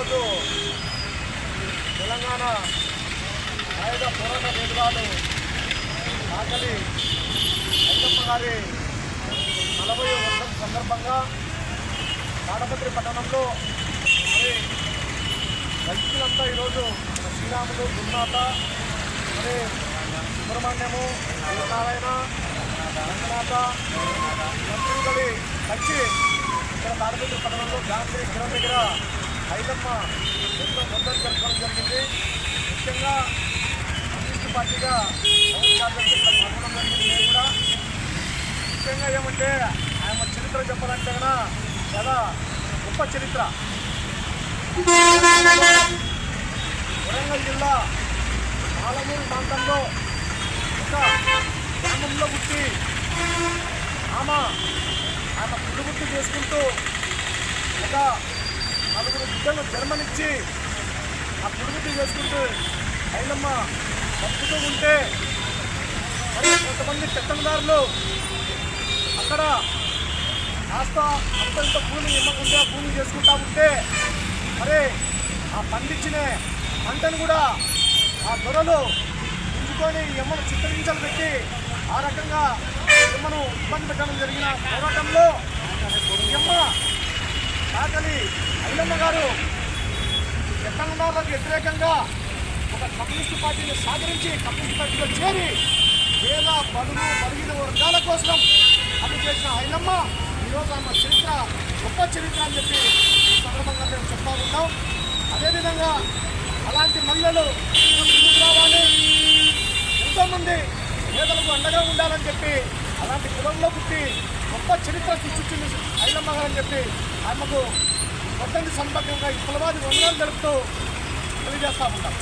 ఈరోజు తెలంగాణ ఆయుధ పోరాట వేదికలు ఆకలి ఐదమ్మ గారి నలభై వర్షం సందర్భంగా తాడపత్రి పట్టణంలో మరి రైతులంతా ఈరోజు శ్రీరాములు గురునాథ మరి సుబ్రహ్మణ్యము నారాయణ రంగనాథ మంత్రులు కలిసి ఇక్కడ తాడపత్రి పట్టణంలో గాంధీ కిరణ్ దగ్గర ఐదమ్మ ఎంతో మొదలు జరపడం జరిగింది. ముఖ్యంగా కమ్యూనిస్ట్ పార్టీగా పవన్ జరిగింది నేను కూడా. ముఖ్యంగా ఏమంటే ఆయన చరిత్ర చెప్పాలంటే కనుక చాలా గొప్ప చరిత్ర. వరంగల్ జిల్లా పాలమూరు ప్రాంతంలో ఒక గ్రామంలో పుట్టి ఆమె ఆమె పుట్టుబుట్టి చేసుకుంటూ ఒక నలుగురు బిడ్డలు జన్మనిచ్చి ఆ పురుగుతి చేసుకుంటూ ఐలమ్మ బతుకుతూ ఉంటే మరి కొంతమంది పెత్తందారులు అక్కడ కాస్త అంతంత భూమి ఇమ్మకుంటే ఆ భూమి చేసుకుంటా ఉంటే మరి ఆ పండించిన పంటను కూడా ఆ దొరలు ఉంచుకొని ఎమ్మను చిత్తరించలు పెట్టి ఆ రకంగా ఎమ్మను ఇబ్బంది పెట్టడం జరిగిన పోరాటంలో ఎమ్మ ఆకలి. ఐలమ్మ గారు తెలంగాణకు వ్యతిరేకంగా ఒక కమ్యూనిస్ట్ పార్టీని సాగరించి కమ్యూనిస్ట్ పార్టీలో చేరి పేద బడుగు బలిగిన వర్గాల కోసం పని చేసిన ఐలమ్మ ఈరోజు ఆమె చరిత్ర గొప్ప చరిత్ర అని చెప్పి ఈ సందర్భంగా మేము చెప్తా ఉంటాం అదేవిధంగా అలాంటి మహిళలు ముందుకు రావాలి. ఎంతోమంది పేదలకు అండగా ఉండాలని చెప్పి అలాంటి కులంలో పుట్టి గొప్ప చరిత్ర సృష్టించింది అని చెప్పి ఆమెకు మొత్తం సందర్భంగా ఈ కులవాది వందనాలు జరుపుతూ తెలియజేస్తా ఉంటాం